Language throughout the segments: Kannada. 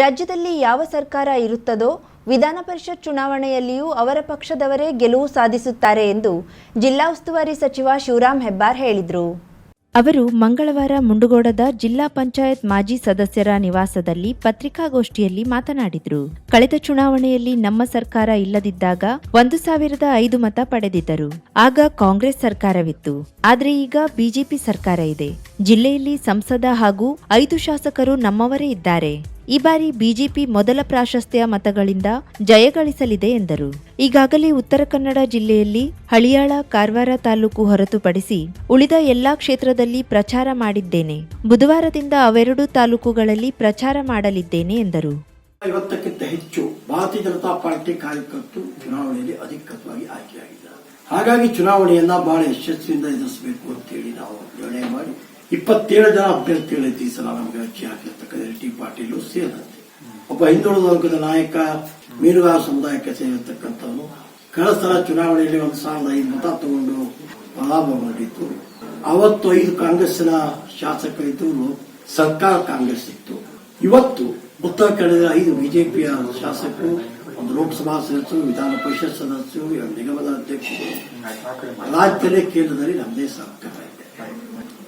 ರಾಜ್ಯದಲ್ಲಿ ಯಾವ ಸರ್ಕಾರ ಇರುತ್ತದೋ ವಿಧಾನ ಪರಿಷತ್ ಚುನಾವಣೆಯಲ್ಲಿಯೂ ಅವರ ಪಕ್ಷದವರೇ ಗೆಲುವು ಸಾಧಿಸುತ್ತಾರೆ ಎಂದು ಜಿಲ್ಲಾ ಉಸ್ತುವಾರಿ ಸಚಿವ ಶಿವರಾಮ್ ಹೆಬ್ಬಾರ್ ಹೇಳಿದರು. ಅವರು ಮಂಗಳವಾರ ಮುಂಡಗೋಡದ ಜಿಲ್ಲಾ ಪಂಚಾಯತ್ ಮಾಜಿ ಸದಸ್ಯರ ನಿವಾಸದಲ್ಲಿ ಪತ್ರಿಕಾಗೋಷ್ಠಿಯಲ್ಲಿ ಮಾತನಾಡಿದರು. ಕಳೆದ ಚುನಾವಣೆಯಲ್ಲಿ ನಮ್ಮ ಸರ್ಕಾರ ಇಲ್ಲದಿದ್ದಾಗ ಒಂದು ಸಾವಿರದ ಐದು ಮತ ಪಡೆದಿದ್ದರು. ಆಗ ಕಾಂಗ್ರೆಸ್ ಸರ್ಕಾರವಿತ್ತು. ಆದರೆ ಈಗ ಬಿಜೆಪಿ ಸರ್ಕಾರ ಇದೆ. ಜಿಲ್ಲೆಯಲ್ಲಿ ಸಂಸದ ಹಾಗೂ ಐದು ಶಾಸಕರು ನಮ್ಮವರೇ ಇದ್ದಾರೆ. ಈ ಬಾರಿ ಬಿಜೆಪಿ ಮೊದಲ ಪ್ರಾಶಸ್ತ್ಯ ಮತಗಳಿಂದ ಜಯಗಳಿಸಲಿದೆ ಎಂದರು. ಈಗಾಗಲೇ ಉತ್ತರ ಕನ್ನಡ ಜಿಲ್ಲೆಯಲ್ಲಿ ಹಳಿಯಾಳ, ಕಾರವಾರ ತಾಲೂಕು ಹೊರತುಪಡಿಸಿ ಉಳಿದ ಎಲ್ಲಾ ಕ್ಷೇತ್ರದಲ್ಲಿ ಪ್ರಚಾರ ಮಾಡಿದ್ದೇನೆ. ಬುಧವಾರದಿಂದ ಅವೆರಡು ತಾಲೂಕುಗಳಲ್ಲಿ ಪ್ರಚಾರ ಮಾಡಲಿದ್ದೇನೆ ಎಂದರು. ಐವತ್ತಕ್ಕಿಂತ ಹೆಚ್ಚು ಭಾರತೀಯ ಜನತಾ ಪಾರ್ಟಿ ಕಾರ್ಯಕರ್ತರು ಚುನಾವಣೆಯಲ್ಲಿ ಅಧಿಕೃತವಾಗಿ ಆಯ್ಕೆಯಾಗಿದ್ದಾರೆ. ಹಾಗಾಗಿ ಚುನಾವಣೆಯನ್ನ ಬಹಳ ಯಶಸ್ವಿಯಿಂದ ಎದುರಿಸಬೇಕು ಅಂತೇಳಿ ನಾವು ನಿರ್ಣಯ ಮಾಡಿ ಇಪ್ಪತ್ತೇಳು ಜನ ಅಭ್ಯರ್ಥಿಗಳ ಈ ಸಲ ನಮಗೆ ಅರ್ಜಿ ಹಾಕಿರ್ತಕ್ಕಂಥ ಟಿ ಪಾಟೀಲು ಸೇರಿದಂತೆ. ಒಬ್ಬ ಹಿಂದುಳಿದ ವರ್ಗದ ನಾಯಕ, ಮೀನುಗಾರ ಸಮುದಾಯಕ್ಕೆ ಸೇರಿರ್ತಕ್ಕಂಥವನು ಕಳೆದ ಸಲ ಚುನಾವಣೆಯಲ್ಲಿ ಒಂದು ಸಾವಿರದ ಐದು ಮತ ತಗೊಂಡು ಪರಾಭವಗೊಂಡಿತ್ತು ಅವತ್ತು ಐದು ಕಾಂಗ್ರೆಸ್ಸಿನ ಶಾಸಕರಿದ್ದು, ಸರ್ಕಾರ ಕಾಂಗ್ರೆಸ್ ಇತ್ತು. ಇವತ್ತು ಉತ್ತರ ಕನ್ನಡದ ಐದು ಬಿಜೆಪಿಯ ಶಾಸಕರು, ಒಂದು ಲೋಕಸಭಾ ಸದಸ್ಯರು, ವಿಧಾನ ಪರಿಷತ್ ಸದಸ್ಯರು ನಿಗಮದ ಅಧ್ಯಕ್ಷರು. ರಾಜ್ಯದಲ್ಲೇ ಕೇಂದ್ರದಲ್ಲಿ ನಮ್ಮದೇ ಸರ್ಕಾರ.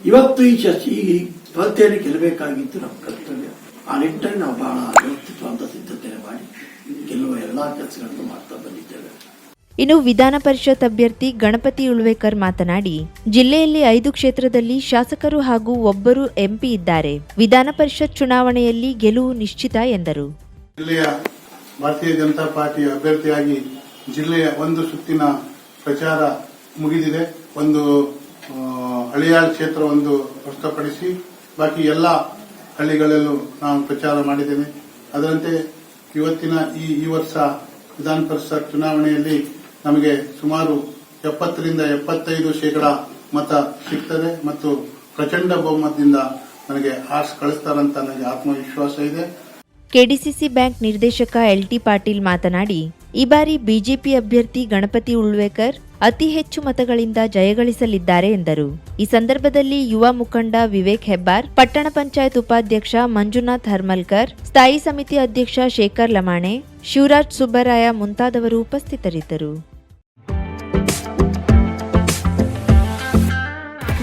ಇವತ್ತು ಈ ಚರ್ಚೆ ಈ ಸ್ಪರ್ಧೆಯಲ್ಲಿ ಗೆಲ್ಲಬೇಕಾಗಿದ್ದು ನಮ್ಮ ಕರ್ತವ್ಯ. ಆ ನಿಟ್ಟಿನಲ್ಲಿ ನಾವು ಬಹಳ ವ್ಯಕ್ತಿತ್ವಂತ ಸಿದ್ಧತೆ ಮಾಡಿ ಗೆಲ್ಲುವ ಎಲ್ಲಾ ಕೆಲಸಗಳನ್ನು ಮಾಡ್ತಾ ಬಂದಿದ್ದೇವೆ. ಇನ್ನು ವಿಧಾನ ಪರಿಷತ್ ಅಭ್ಯರ್ಥಿ ಗಣಪತಿ ಉಳ್ವೇಕರ್ ಮಾತನಾಡಿ ಜಿಲ್ಲೆಯಲ್ಲಿ ಐದು ಕ್ಷೇತ್ರದಲ್ಲಿ ಶಾಸಕರು ಹಾಗೂ ಒಬ್ಬರು ಎಂಪಿ ಇದ್ದಾರೆ. ವಿಧಾನ ಪರಿಷತ್ ಚುನಾವಣೆಯಲ್ಲಿ ಗೆಲುವು ನಿಶ್ಚಿತ ಎಂದರು. ಜಿಲ್ಲೆಯ ಭಾರತೀಯ ಜನತಾ ಪಾರ್ಟಿಯ ಅಭ್ಯರ್ಥಿಯಾಗಿ ಜಿಲ್ಲೆಯ ಒಂದು ಸುತ್ತಿನ ಪ್ರಚಾರ ಮುಗಿದಿದೆ. ಒಂದು ಹಳಿಯಾಳ್ ಕ್ಷೇತ್ರ ಒಂದು ಹೊರತುಪಡಿಸಿ ಬಾಕಿ ಎಲ್ಲ ಹಳ್ಳಿಗಳಲ್ಲೂ ನಾನು ಪ್ರಚಾರ ಮಾಡಿದ್ದೇನೆ ಅದರಂತೆ ಇವತ್ತಿನ ಈ ಈ ವರ್ಷ ವಿಧಾನ ಪರಿಷತ್ ಚುನಾವಣೆಯಲ್ಲಿ ನಮಗೆ ಸುಮಾರು ಎಪ್ಪತ್ತರಿಂದ ಎಪ್ಪತ್ತೈದು ಶೇಕಡ ಮತ ಸಿಗ್ತದೆ ಮತ್ತು ಪ್ರಚಂಡ ಬಹುಮತದಿಂದ ನನಗೆ ಆರ್ಸ್ ಕಳಿಸ್ತಾರಂತ ನನಗೆ ಆತ್ಮವಿಶ್ವಾಸ ಇದೆ. ಕೆಡಿಸಿಸಿ ಬ್ಯಾಂಕ್ ನಿರ್ದೇಶಕ ಎಲ್ಟಿ ಪಾಟೀಲ್ ಮಾತನಾಡಿ, ಈ ಬಾರಿ ಬಿಜೆಪಿ ಅಭ್ಯರ್ಥಿ ಗಣಪತಿ ಉಳ್ವೇಕರ್ ಅತಿ ಹೆಚ್ಚು ಮತಗಳಿಂದ ಜಯಗಳಿಸಲಿದ್ದಾರೆ ಎಂದರು. ಈ ಸಂದರ್ಭದಲ್ಲಿ ಯುವ ಮುಖಂಡ ವಿವೇಕ್ ಹೆಬ್ಬಾರ್, ಪಟ್ಟಣ ಪಂಚಾಯತ್ ಉಪಾಧ್ಯಕ್ಷ ಮಂಜುನಾಥ್ ಹರ್ಮಲ್ಕರ್, ಸ್ಥಾಯಿ ಸಮಿತಿ ಅಧ್ಯಕ್ಷ ಶೇಖರ್ ಲಮಾಣೆ, ಶಿವರಾಜ್ ಸುಬ್ಬರಾಯ ಮುಂತಾದವರು ಉಪಸ್ಥಿತರಿದ್ದರು.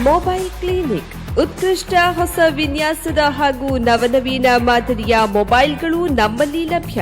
ಮೊಬೈಲ್ ಕ್ಲಿನಿಕ್, ಉತ್ಕೃಷ್ಟ ಹೊಸ ವಿನ್ಯಾಸದ ಹಾಗೂ ನವನವೀನ ಮಾದರಿಯ ಮೊಬೈಲ್ಗಳು ನಮ್ಮಲ್ಲಿ ಲಭ್ಯ.